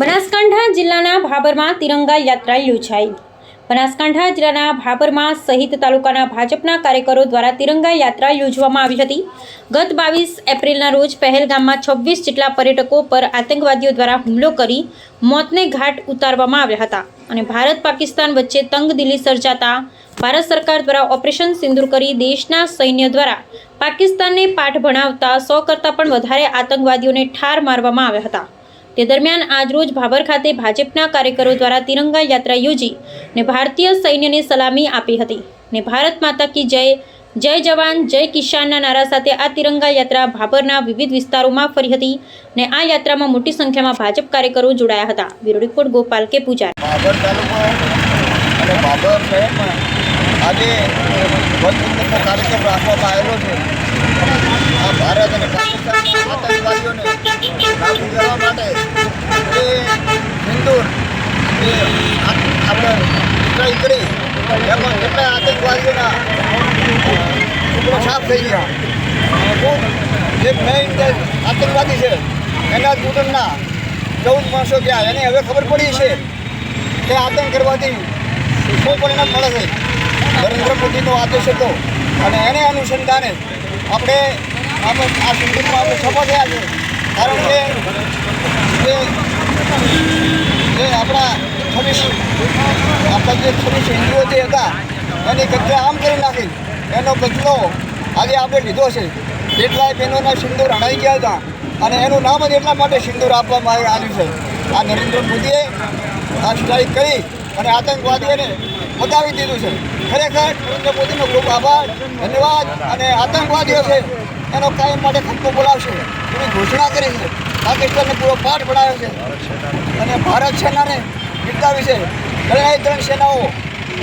બનાસકાંઠા જિલ્લાના ભાબરમાં તિરંગા યાત્રા યોજાઈ. બનાસકાંઠા જિલ્લાના ભાબરમાં સહિત તાલુકાના ભાજપના કાર્યકરો દ્વારા તિરંગા યાત્રા યોજવામાં આવી હતી. ગત બાવીસ એપ્રિલના રોજ પહેલગામમાં છવ્વીસ જેટલા પર્યટકો પર આતંકવાદીઓ દ્વારા હુમલો કરી મોતને ઘાટ ઉતારવામાં આવ્યા હતા અને ભારત પાકિસ્તાન વચ્ચે તંગદિલી સર્જાતા ભારત સરકાર દ્વારા ઓપરેશન સિંદૂર કરી દેશના સૈન્ય દ્વારા પાકિસ્તાનને પાઠ ભણાવતા સો કરતાં પણ વધારે આતંકવાદીઓને ઠાર મારવામાં આવ્યા હતા. તે દરમિયાન આજરોજ ભાભર ખાતે ભાજપના કાર્યકરો દ્વારા તિરંગા યાત્રા યોજી ને ભારતીય સૈન્યને સલામી આપી હતી ને ભારત માતા કી જય જય જવાન, જય કિસાનના નારા સાથે આ તિરંગા યાત્રા ભાભરના વિવિધ વિસ્તારોમાં ફરી હતી ને આ યાત્રામાં મોટી સંખ્યામાં ભાજપ કાર્યકરો જોડાયા હતા. બ્યુરો રિપોર્ટ, ગોપાલ કે શહેરમાં આજે કાર્યક્રમ રાખવામાં આવેલો છે આ ભારત અને પાકિસ્તાનના આતંકવાદીઓને કાબૂ કરવા માટે એ સિંદૂર એ આ- આપણે સ્ટ્રાઇક કરી એમાં કેટલાય આતંકવાદીઓના ટુકડો સાફ થઈ ગયા જે મેઇન આતંકવાદી છે એના કુટુંબના ચૌદ માણસો ગયા એને હવે ખબર પડી છે કે આતંક કરવાથી શું પરિણામ મળે છે નરેન્દ્ર મોદીનો આદેશ હતો અને એને અનુસંધાને આપણે આપણે આ સંગીતમાં આપણે સફળ થયા છે કારણ કે જે જે આપણા છવ્વીસ આપણા જે થોડી સિંધુઓ જે હતા, એની કચરા આમ કરી નાખી. એનો બદલો આજે આપણે લીધો છે. કેટલાય બહેનોના સિંદૂર હણાઈ ગયા હતા અને એનું નામ જ એટલા માટે સિંદૂર આપવામાં આવ્યું છે. આ નરેન્દ્ર મોદીએ આ સ્ટ્રાઇક કરી અને આતંકવાદીઓને બતાવી દીધું છે. ખરેખર નરેન્દ્ર મોદીનો ખૂબ આભાર, ધન્યવાદ અને આતંકવાદીઓ છે, એનો કાયમ માટે ખટકો બોલાવશે એની ઘોષણા કરી છે. પાકિસ્તાનને પૂરો પાઠ ભણાવ્યો છે. અને ભારત સેનાને બિરદાવી છે. ત્રણેય ત્રણ સેનાઓ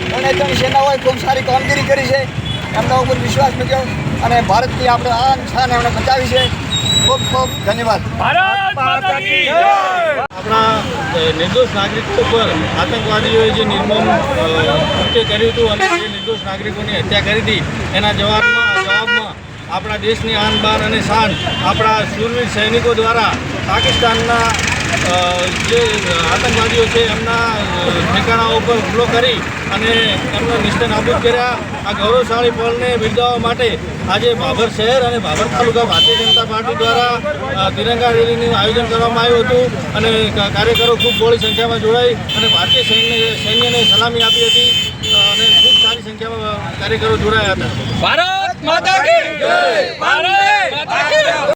ત્રણેય ત્રણ સેનાઓએ ખૂબ સારી કામગીરી કરી છે. એમના ઉપર વિશ્વાસ મૂક્યો અને ભારતની આપણે આ શાન એમણે બચાવી છે. ખૂબ ખૂબ ધન્યવાદ. ભારત માતા કી જય! આપણા નિર્દોષ નાગરિકો પર આતંકવાદીઓએ જે નિર્મમ હત્ય કૃત્ય કર્યું હતું અને જે નિર્દોષ નાગરિકોની હત્યા કરી હતી એના જવાબમાં જવાબમાં આપણા દેશની આન બાન અને શાન આપણા શૂરવીર સૈનિકો દ્વારા પાકિસ્તાનના જે આતંકવાદીઓ છે એમના ઠેકાણા ઉપર હુમલો કરી અને એમને નિશ્ચય નાબૂદ કર્યા. આ ગૌરવશાળી પળને બિરદાવવા માટે આજે ભાભર શહેર અને ભાભર તાલુકા ભારતીય જનતા પાર્ટી દ્વારા તિરંગા રેલીનું આયોજન કરવામાં આવ્યું હતું અને કાર્યકરો ખૂબ બહોળી સંખ્યામાં જોડાઈ અને ભારતીય સૈન્ય, સૈન્યને સલામી આપી હતી અને ખૂબ સારી સંખ્યામાં કાર્યકરો જોડાયા હતા. ભારત માતા